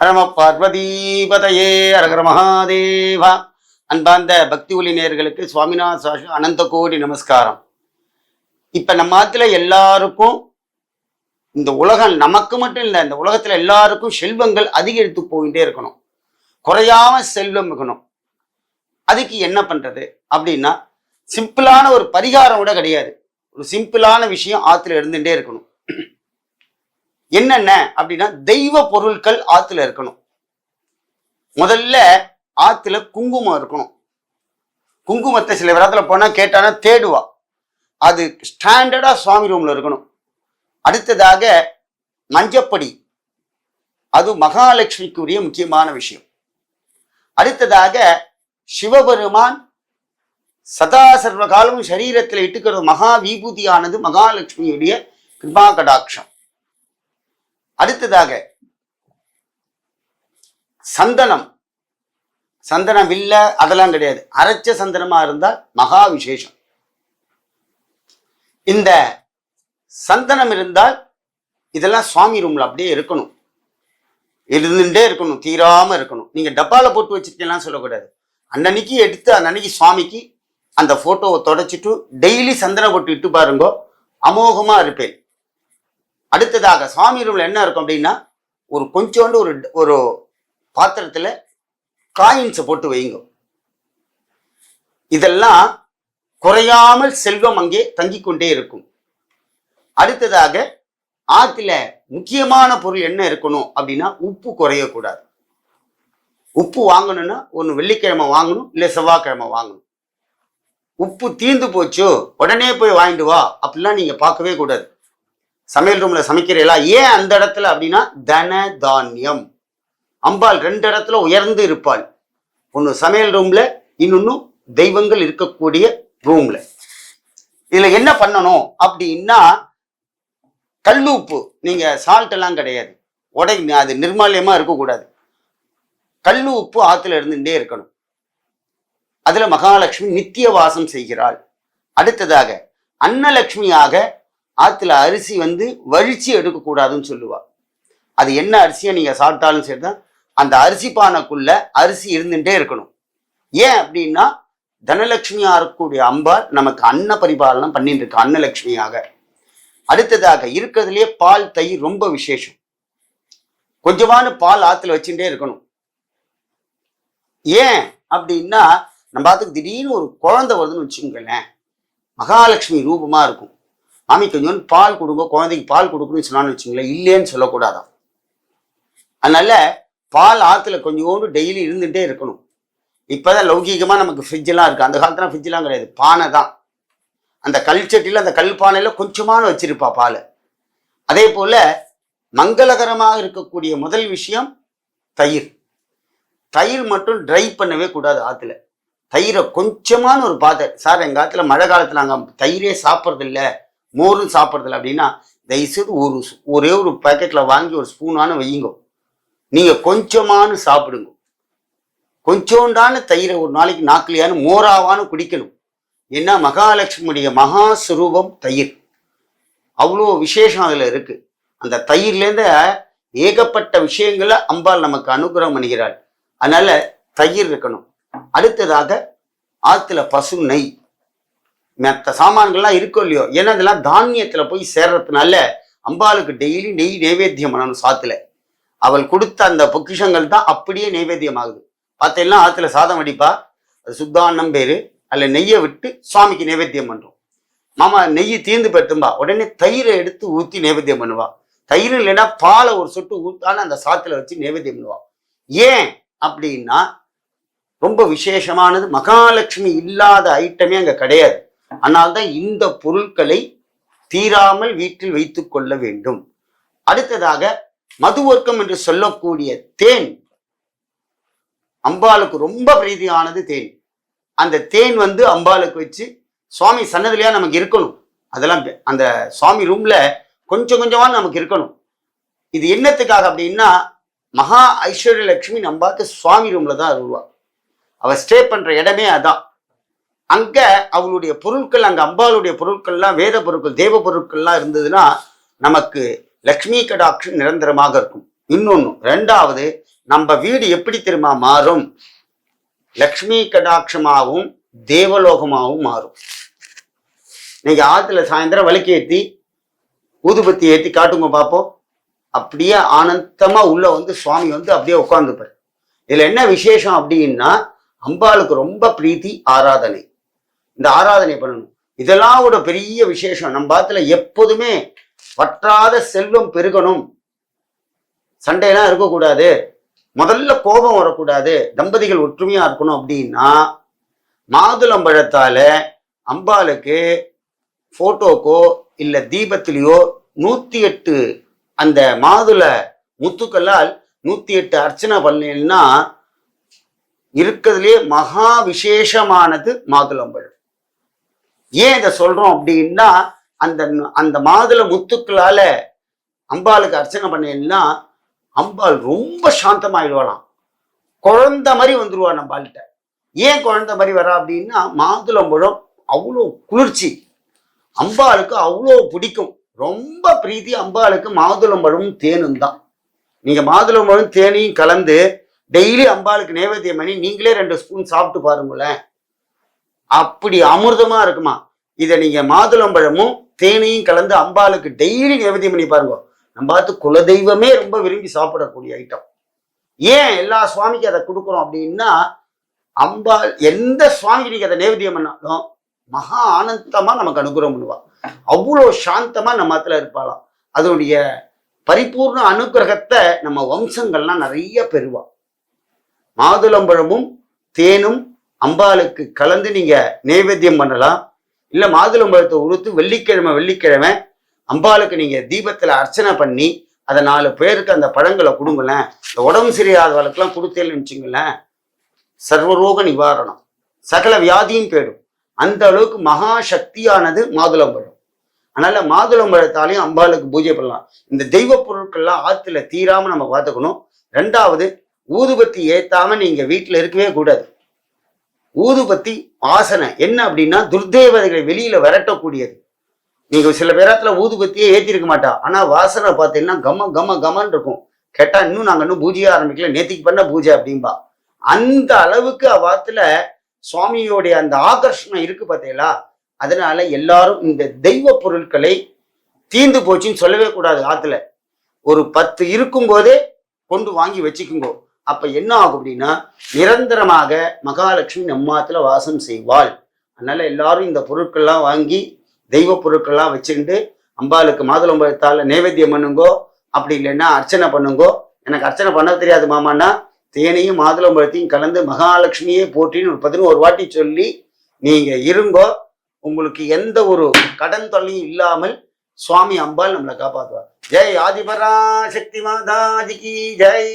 நம பார்வதீபதையே அரகர மகாதேவா. அன்பார்ந்த பக்தி ஒளி நேர்களுக்கு சுவாமிநாத சாஷு அனந்த கோடி நமஸ்காரம். இப்ப நம்ம ஆத்துல எல்லாருக்கும் இந்த உலகம் நமக்கு மட்டும் இல்லை இந்த உலகத்துல எல்லாருக்கும் செல்வங்கள் அதிகரித்து போயிட்டே இருக்கணும். குறையாம செல்வம் இருக்கணும். அதுக்கு என்ன பண்றது அப்படின்னா சிம்பிளான ஒரு பரிகாரம் கூட கிடையாது. ஒரு சிம்பிளான விஷயம் ஆத்துல இருந்துட்டே இருக்கணும். என்னென்ன அப்படின்னா தெய்வ பொருட்கள் ஆத்துல இருக்கணும். முதல்ல ஆத்துல குங்குமம் இருக்கணும். குங்குமத்தை சில விதத்துல போனா கேட்டானா தேடுவா. அது ஸ்டாண்டர்டா சுவாமி ரூம்ல இருக்கணும். அடுத்ததாக மஞ்சப்படி. அது மகாலட்சுமிக்குரிய முக்கியமான விஷயம். அடுத்ததாக சிவபெருமான் சதா சர்வ காலமும் சரீரத்தில் இட்டுக்கிறது மகா விபூதியானது மகாலட்சுமியுடைய கிருபா கடாட்சம் அடுத்ததாக சந்தனம். சந்தனம் இல்லை அதெல்லாம் கிடையாது. அரைச்ச சந்தனமா இருந்தால் மகா விசேஷம். இந்த சந்தனம் இருந்தால் இதெல்லாம் சுவாமி ரூம்ல அப்படியே இருக்கணும். இருந்துட்டே இருக்கணும் தீராம இருக்கணும். நீங்க டப்பால போட்டு வச்சிருக்கீங்கலாம் சொல்லக்கூடாது. அன்னன்னைக்கு எடுத்து அன்னன்னைக்கு சுவாமிக்கு அந்த போட்டோவை தொடச்சிட்டு டெய்லி சந்தன போட்டு இட்டு பாருங்கோ அமோகமா இருப்பேன். அடுத்ததாக சுவாமி ரூமில் என்ன இருக்கும் அப்படின்னா ஒரு கொஞ்சோண்டு ஒரு ஒரு பாத்திரத்தில் காயின்ஸை போட்டு வைங்க. இதெல்லாம் குறையாமல் செல்வம் அங்கே தங்கி கொண்டே இருக்கும். அடுத்ததாக ஆற்றுல முக்கியமான பொருள் என்ன இருக்கணும் அப்படின்னா உப்பு குறையக்கூடாது. உப்பு வாங்கணும்னா ஒன்று வெள்ளிக்கிழமை வாங்கணும் இல்லை செவ்வாய்க்கிழமை வாங்கணும். உப்பு தீர்ந்து போச்சு உடனே போய் வாங்கிட்டு வா அப்படிலாம் நீங்கள் பார்க்கவே கூடாது. சமையல் ரூம்ல சமைக்கிறீங்களா? ஏன் அந்த இடத்துல அப்படின்னா தன தானியம் அம்பாள் ரெண்டு இடத்துல உயர்ந்து இருப்பாள். ஒன்று சமையல் ரூம்ல இன்னொன்னு தெய்வங்கள் இருக்கக்கூடிய ரூம்ல இதுல என்ன பண்ணணும் அப்படின்னா கல்லுப்பு நீங்க சால்ட் எல்லாம் கிடையாது. உடை அது நிர்மாலியமா இருக்கக்கூடாது. கல்லு உப்பு ஆத்துல இருந்துட்டே இருக்கணும். அதுல மகாலட்சுமி நித்திய வாசம் செய்கிறாள். அடுத்ததாக அன்னலட்சுமியாக ஆற்றுல அரிசி வந்து வழித்து எடுக்கக்கூடாதுன்னு சொல்லுவா. அது என்ன அரிசியை நீங்கள் சாப்பிட்டாலும் சரி தான் அந்த அரிசி பானைக்குள்ள அரிசி இருந்துகிட்டே இருக்கணும். ஏன் அப்படின்னா தனலட்சுமியாக இருக்கக்கூடிய அம்பாள் நமக்கு அன்ன பரிபாலனம் பண்ணிட்டு இருக்கு அன்னலட்சுமியாக. அடுத்ததாக இருக்கிறதுலயே பால் தயிர் ரொம்ப விசேஷம். கொஞ்சமான பால் ஆற்றுல வச்சுட்டே இருக்கணும். ஏன் அப்படின்னா நம்ம பார்த்துக்கு திடீர்னு ஒரு குழந்தை வருதுன்னு வச்சுக்கோங்களேன். மகாலட்சுமி ரூபமாக இருக்கும். மாமி கொஞ்சோண்டு பால் கொடுங்க குழந்தைக்கு பால் கொடுக்கணும்னு சொன்னான்னு வச்சுங்களேன் இல்லைன்னு சொல்லக்கூடாதான் அதனால பால் ஆத்துல கொஞ்சோண்டு டெய்லி இருந்துகிட்டே இருக்கணும். இப்பதான் லௌகீகமா நமக்கு ஃப்ரிட்ஜெலாம் எல்லாம் இருக்கு. அந்த காலத்துல ஃப்ரிட்ஜெலாம் கிடையாது. பானை தான். அந்த கல் சட்டியில் அந்த கல் பானையில கொஞ்சமான வச்சிருப்பா பால். அதே போல மங்களகரமாக இருக்கக்கூடிய முதல் விஷயம் தயிர். தயிர் மட்டும் ட்ரை பண்ணவே கூடாது ஆத்துல. தயிரை கொஞ்சமான ஒரு பாத்திரம். சார் எங்க ஆத்துல மழை காலத்துல நாங்க தயிரே சாப்பிட்றதில்ல. மோரும் சாப்பிட்றதுல அப்படின்னா தயவுசெய்து ஒரு ஒரே ஒரு பேக்கெட்டில் வாங்கி ஒரு ஸ்பூனானு வையுங்க. நீங்கள் கொஞ்சமானு சாப்பிடுங்க. கொஞ்சோண்டான தயிரை ஒரு நாளைக்கு நாக்குலையானு மோராவானு குடிக்கணும். ஏன்னா மகாலட்சுமியுடைய மகா தயிர். அவ்வளோ விசேஷம் அதில் இருக்குது அந்த தயிர்லேருந்து ஏகப்பட்ட விஷயங்களை அம்பாள் நமக்கு அனுகிரகம் பண்ணுகிறாள். அதனால் தயிர் இருக்கணும். அடுத்ததாக ஆற்றுல பசு நெய். மற்ற சாமான்கள்லாம் இருக்கோ இல்லையோ? ஏன்னா இதெல்லாம் தானியத்தில் போய் சேர்றதுனால அம்பாளுக்கு டெய்லி நெய் நைவேத்தியம் பண்ணணும் சாத்துல. அவள் கொடுத்த அந்த பொக்கிஷங்கள் தான் அப்படியே நைவேத்தியம் ஆகுது பார்த்தீங்கன்னா ஆத்துல சாதம் வடிப்பா அது சுத்தாண்ணம் பேரு. அதில் நெய்யை விட்டு சுவாமிக்கு நைவேத்தியம் பண்ணுறோம் மாமா நெய் தீர்ந்து பெற்றும்பா உடனே தயிரை எடுத்து ஊற்றி நைவேத்தியம் பண்ணுவா. தயிர் இல்லைன்னா பாலை ஒரு சொட்டு ஊத்தான அந்த சாத்துல வச்சு நைவேத்தியம் பண்ணுவா. ஏன் அப்படின்னா ரொம்ப விசேஷமானது. மகாலட்சுமி இல்லாத ஐட்டமே அங்கே கிடையாது. அதனால்தான் இந்த பொருட்களை தீராமல் வீட்டில் வைத்து கொள்ள வேண்டும். அடுத்ததாக மதுவர்க்கம் என்று சொல்லக்கூடிய தேன். அம்பாளுக்கு ரொம்ப பிரீதியானது தேன். அந்த தேன் வந்து அம்பாளுக்கு வச்சு சுவாமி சன்னதிலையா நமக்கு இருக்கணும். அதெல்லாம் அந்த சுவாமி ரூம்ல கொஞ்சம் கொஞ்சமாக நமக்கு இருக்கணும். இது என்னத்துக்காக அப்படின்னா மகா ஐஸ்வர்ய லட்சுமி நம்பாக்கு சுவாமி ரூம்ல தான் வருவா அவ ஸ்டே பண்ற இடமே அதான். அங்க அவளுடைய பொருட்கள் அங்க அம்பாளுடைய பொருட்கள்லாம் வேத பொருட்கள் தேவ பொருட்கள்லாம் இருந்ததுன்னா நமக்கு லக்ஷ்மி கடாட்சம் நிரந்தரமாக இருக்கும். இன்னொன்னு ரெண்டாவது நம்ம வீடு எப்படி தெரியுமா மாறும்? லக்ஷ்மி கடாட்சமாகவும் தேவலோகமாகவும் மாறும். நீங்க ஆத்துல சாயந்தரம் வலிக்கு ஏத்தி ஊதுபத்தி ஏத்தி காட்டுங்க பார்ப்போம் அப்படியே ஆனந்தமா உள்ள வந்து சுவாமி வந்து அப்படியே உட்கார்ந்துப்பார். இதுல என்ன விசேஷம் அப்படின்னா அம்பாளுக்கு ரொம்ப பிரீத்தி ஆராதனை. இந்த ஆராதனை பண்ணணும். இதெல்லாம் ஒரு பெரிய விசேஷம். நம்ம பாத்துல எப்போதுமே வற்றாத செல்வம் பெருகணும். சண்டையெல்லாம் இருக்கக்கூடாது. முதல்ல கோபம் வரக்கூடாது. தம்பதிகள் ஒற்றுமையா இருக்கணும் அப்படின்னா மாதுளம்பழத்தால அம்பாளுக்கு போட்டோக்கோ இல்ல தீபத்திலேயோ நூத்தி எட்டு அந்த மாதுள முத்துக்களால் நூத்தி எட்டு அர்ச்சனை பண்ணீங்கன்னா இருக்கிறதுலே மகா விசேஷமானது மாதுளம்பழம் ஏன் இதை சொல்றோம் அப்படின்னா அந்த அந்த மாதுளை முத்துக்களால அம்பாளுக்கு அர்ச்சனை பண்ணீங்கன்னா அம்பாள் ரொம்ப சாந்தமாயிடுவாளாம். குழந்த மாதிரி வந்துருவா நம்ம ஏன் குழந்த மாதிரி வரா அப்படின்னா மாதுளம்பழம் அவ்வளோ குளிர்ச்சி. அம்பாளுக்கு அவ்வளோ பிடிக்கும். ரொம்ப பிரீதி அம்பாளுக்கு மாதுளம்பழமும் தேனும் தான். நீங்கள் மாதுளம்பழம் தேனையும் கலந்து டெய்லி அம்பாளுக்கு நைவேத்தியம் பண்ணி நீங்களே ரெண்டு ஸ்பூன் சாப்பிட்டு பாருங்களேன். அப்படி அமிர்தமா இருக்குமா? இதை நீங்க மாதுளம்பழமும் தேனையும் கலந்து அம்பாளுக்கு டெய்லி நேவதியம் பண்ணி பாருங்க. நம்ம பார்த்து குலதெய்வமே ரொம்ப விரும்பி சாப்பிடக்கூடிய ஐட்டம் ஏன் எல்லா சுவாமிக்கும் அதை கொடுக்குறோம் அப்படின்னா அம்பாள் எந்த சுவாமிக்கு நீங்க அதை நேவதியம் பண்ணாலும் மகா ஆனந்தமா நமக்கு அனுகிரகம் பண்ணுவா. அவ்வளோ சாந்தமா நம்ம மதத்துல இருப்பாளாம் அதனுடைய பரிபூர்ண அனுகிரகத்தை நம்ம வம்சங்கள்லாம் நிறைய பெறுவா. மாதுளம்பழமும் தேனும் அம்பாளுக்கு கலந்து நீங்க நைவேத்தியம் பண்ணலாம். இல்ல மாதுளம்பழத்தை உறுத்து வெள்ளிக்கிழமை வெள்ளிக்கிழமை அம்பாளுக்கு நீங்க தீபத்துல அர்ச்சனை பண்ணி அதை நாலு பேருக்கு அந்த பழங்களை கொடுங்களேன். இந்த உடம்பு சரியாதவளுக்கெல்லாம் கொடுத்தேன்னு வச்சுங்களேன் சர்வரோக நிவாரணம். சகல வியாதியும் போயிடும் அந்த அளவுக்கு மகா சக்தியானது மாதுளம்பழம் அதனால மாதுளம்பழத்தாலையும் அம்பாளுக்கு பூஜை பண்ணலாம். இந்த தெய்வ பொருட்கள்லாம் ஆற்றுல தீராம நம்ம பார்த்துக்கணும். ரெண்டாவது ஊதுபத்தி ஏத்தாம நீங்க வீட்டில் இருக்கவே கூடாது. ஊதுபத்தி வாசனை என்ன அப்படின்னா துர்தேவதைகளை வெளியில விரட்டக்கூடியது. நீங்க சில பேரத்துல ஊதுபத்தியே ஏத்திருக்க மாட்டா. ஆனா வாசனை பார்த்தீங்கன்னா கம கம கமன்னு இருக்கும். கேட்டா இன்னும் நாங்க இன்னும் பூஜையா ஆரம்பிக்கல நேத்திக்கு பண்ண பூஜை அப்படின்பா அந்த அளவுக்கு அவ்வாத்துல சுவாமியோடைய அந்த ஆகர்ஷணம் இருக்கு பார்த்தீங்களா? அதனால எல்லாரும் இந்த தெய்வ பொருட்களை தீந்து போச்சுன்னு சொல்லவே கூடாது ஆத்துல. ஒரு பத்து இருக்கும்போதே கொண்டு வாங்கி வச்சுக்குங்கோ. அப்ப என்ன ஆகும் அப்படின்னா நிரந்தரமாக மகாலட்சுமி நம்மாத்துல வாசம் செய்வாள். அதனால எல்லாரும் இந்த பொருட்கள்லாம் வாங்கி தெய்வ பொருட்கள்லாம் வச்சுக்கிட்டு அம்பாளுக்கு மாதுளம்பழத்தால் நைவேத்தியம் பண்ணுங்கோ அப்படி இல்லைன்னா அர்ச்சனை பண்ணுங்கோ. எனக்கு அர்ச்சனை பண்ண தெரியாது மாமான்னா தேனையும் மாதுளம்பழத்தையும் கலந்து மகாலட்சுமியே போற்றின்னு ஒரு பதினோரு வாட்டி சொல்லி நீங்க இருங்கோ. உங்களுக்கு எந்த ஒரு கடன் தொல்லையும் இல்லாமல் சுவாமி அம்பாள் நம்மளை காப்பாற்றுவார். ஜெய் ஆதிபரா சக்தி மாதாஜிக்கு ஜெய்.